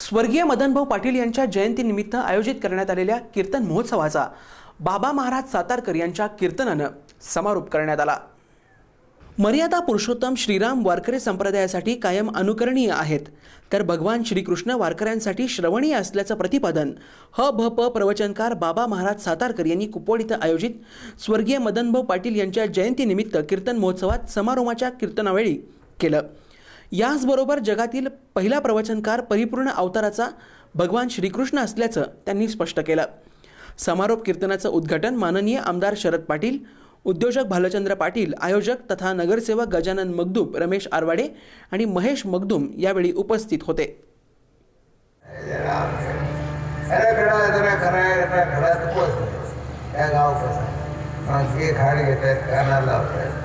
स्वर्गीय मदनभाऊ पाटील यांच्या जयंतीनिमित्त आयोजित करण्यात आलेल्या कीर्तन महोत्सवाचा बाबा महाराज सातारकर यांच्या कीर्तनानं समारोप करण्यात आला. मर्यादा पुरुषोत्तम श्रीराम वारकरी संप्रदायासाठी कायम अनुकरणीय आहेत. तर भगवान श्रीकृष्ण वारकऱ्यांसाठी श्रवणीय असल्याचं प्रतिपादन ह भ प प्रवचनकार बाबा महाराज सातारकर यांनी कुपवाड इथं आयोजित स्वर्गीय मदनभाऊ पाटील यांच्या जयंतीनिमित्त कीर्तन महोत्सवात समारोहाच्या कीर्तनावेळी केलं. याचबरोबर जगातील पहिला प्रवचनकार परिपूर्ण अवताराचा भगवान श्रीकृष्ण असल्याचं त्यांनी स्पष्ट केलं. समारोप कीर्तनाचं उद्घाटन माननीय आमदार शरद पाटील उद्योजक भालचंद्र पाटील आयोजक तथा नगरसेवक गजानन मगदूम रमेश आरवाडे आणि महेश मगदूम यावेळी उपस्थित होते.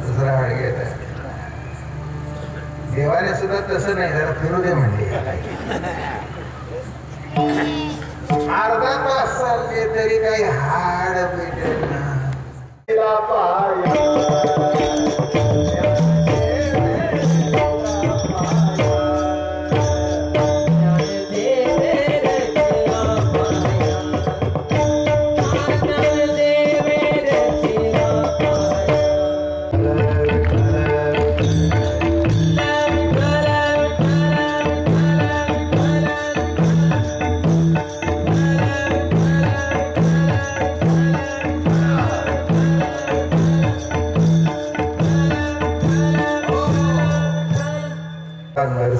दुसरा हाड घेत आहेत देवाने सुद्धा तसं नाही जरा फिरू दे म्हणले. अर्धा तास चालले तरी काही हाड भेटेल ना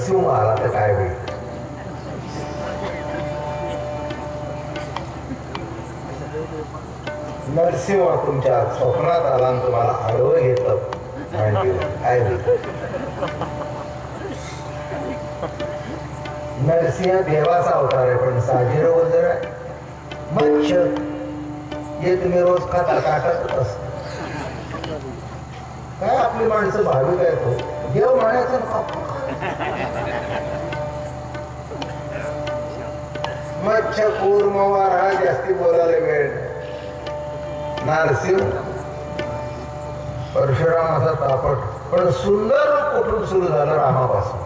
नरसिंह आला तर काय होईल नरसिंह तुमच्या स्वप्नात आला आणि तुम्हाला आडवं घेतलं काय नरसिंह देवाचा अवतार आहे पण साजीर वगैरे मच्छ हे तुम्ही रोज खाता काटतच असता काय आपली माणसं भाविक आहेत देव म्हणायचं मच्छ कूर्म हा जास्ती बोलायला वेळ नारसिंह परशुरामाचा तापट. पण सुंदर कुठून सुरू झालं रामापासून.